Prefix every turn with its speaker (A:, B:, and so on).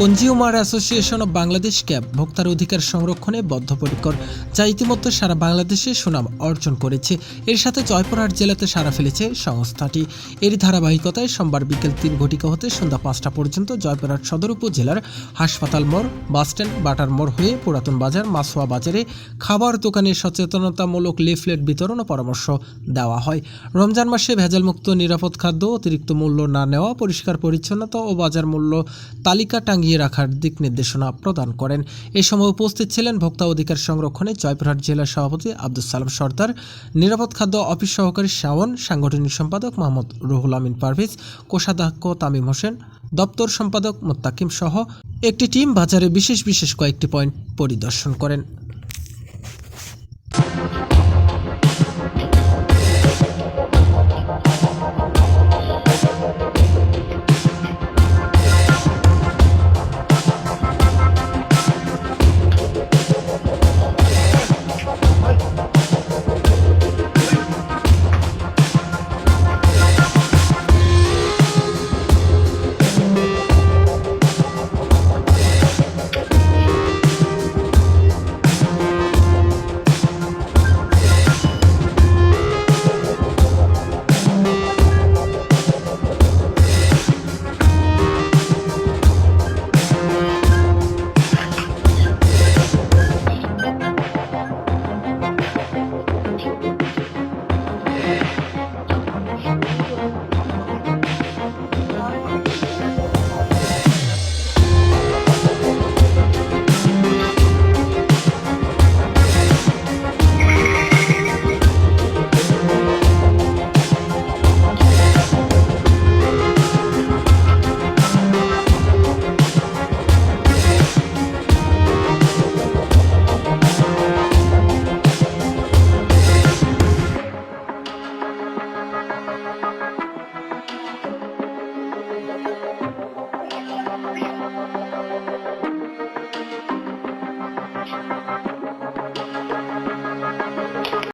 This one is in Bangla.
A: Consumer association of Bangladesh CAB ভোক্তার অধিকার সংরক্ষণে বদ্ধপরিকর। যা ইতিমধ্যে সারা বাংলাদেশে সুনাম অর্জন করেছে। এর সাথে জয়পুরহাট জেলাতে সারা ফেলেছে সংস্থাটি। এর ধারাবাহিকতায় সোমবার বিকেল তিন ঘটিকা হতে সন্ধ্যা পাঁচটা পর্যন্ত জয়পুরহাট সদর উপজেলার হাসপাতাল মোড় বাসস্ট্যান্ড বাটার মোড় হয়ে পুরাতন বাজার মাসোয়া বাজারে খাবার দোকানে সচেতনতামূলক লিফলেট বিতরণ ও পরামর্শ দেওয়া হয়। রমজান মাসে ভেজালমুক্ত নিরাপদ খাদ্য, অতিরিক্ত মূল্য না নেওয়া, পরিষ্কার পরিচ্ছন্নতা ও বাজার মূল্য তালিকা টাঙ্গিয়ে রাখার দিক নির্দেশনা প্রদান করেন। এ সময় উপস্থিত ছিলেন ভোক্তা অধিকার সংরক্ষণে জয়পুরহাট জেলা সভাপতি আব্দুল সালাম সর্দার, নিরাপদ খাদ্য অফিস সহকারী শাওন, সাংগঠনিক সম্পাদক মোহাম্মদ রুহুল আমিন পারভেজ, কোষাধ্যক্ষ তামিম হোসেন, দপ্তর সম্পাদক মোত্তাকিম সহ একটি টিম বাজারে বিশেষ বিশেষ কয়েকটি পয়েন্ট পরিদর্শন করেন।